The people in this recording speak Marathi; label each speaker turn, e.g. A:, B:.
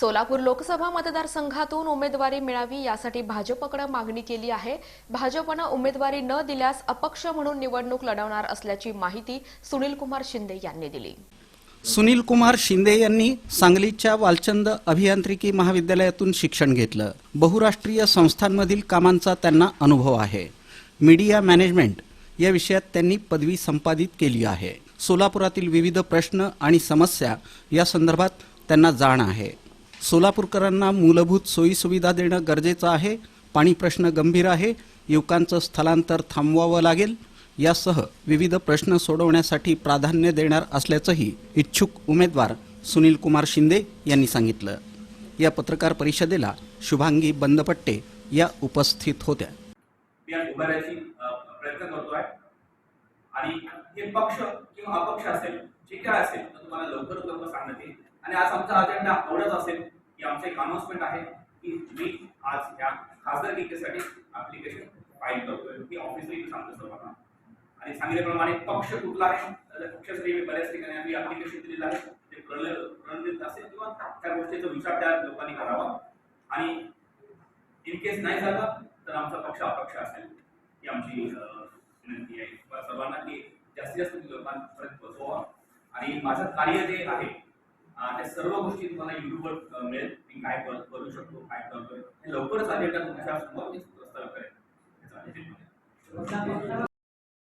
A: सोलापूर लोकसभा मतदारसंघातून उमेदवारी मिळावी यासाठी भाजपकडे मागणी केली आहे. भाजपनं उमेदवारी न दिल्यास अपक्ष म्हणून निवडणूक लढवणार असल्याची माहिती सुनील कुमार शिंदे यांनी दिली.
B: सुनील कुमार शिंदे यांनी सांगलीच्या वालचंद अभियांत्रिकी महाविद्यालयातून शिक्षण घेतलं. बहुराष्ट्रीय संस्थांमधील कामांचा त्यांना अनुभव आहे. मीडिया मॅनेजमेंट या विषयात त्यांनी पदवी संपादित केली आहे. सोलापुरातील विविध प्रश्न आणि समस्या या संदर्भात त्यांना जाण आहे. सोलापूरकरांना मूलभूत सोयीसुविधा देणं गरजेचं आहे पाणी प्रश्न गंभीर आहे युवकांचं स्थलांतर थांबवावं लागेल यासह विविध प्रश्न सोडवण्यासाठी प्राधान्य देणार असल्याचंही इच्छुक उमेदवार सुनील कुमार शिंदे यांनी सांगितलं. या पत्रकार परिषदेला शुभांगी बंदपट्टे या उपस्थित होत्या.
C: उभारायची प्रयत्न करतोय. आणि हे पक्ष किंवा अपक्ष असेल जे काय असेल तर तुम्हाला लवकर लवकर सांगण्यात येईल आणि आज आमचा अजेंडा एवढाच असेल की आमचं एक अनाउन्समेंट आहे की मी आज या खासदारकीसाठी अप्लिकेशन फाईल करतोय. मी ऑफिसरी सांगतो सर्वांना. आणि सांगितल्याप्रमाणे पक्ष कुठला आहे? तर पक्षासाठी मी बऱ्याच ठिकाणी आम्ही अप्लिकेशन दिलेलं आहे ते प्रणय असेल किंवा त्या गोष्टीचा विचार त्या लोकांनी करावा. आणि इन केस नाही झालं तर आमचा पक्ष अपक्ष असेल. ही आमची विनंती आहे. सर्वांना की जास्तीत जास्त लोकांपर्यंत पोहोचवा. आणि माझं कार्य जे आहे त्या सर्व गोष्टी तुम्हाला युट्यूबवर मिळेल. मी काय करू शकतो काय करतोय हे लवकरच अजेंडा तुमच्यासमोर मी प्रस्ताव करेन.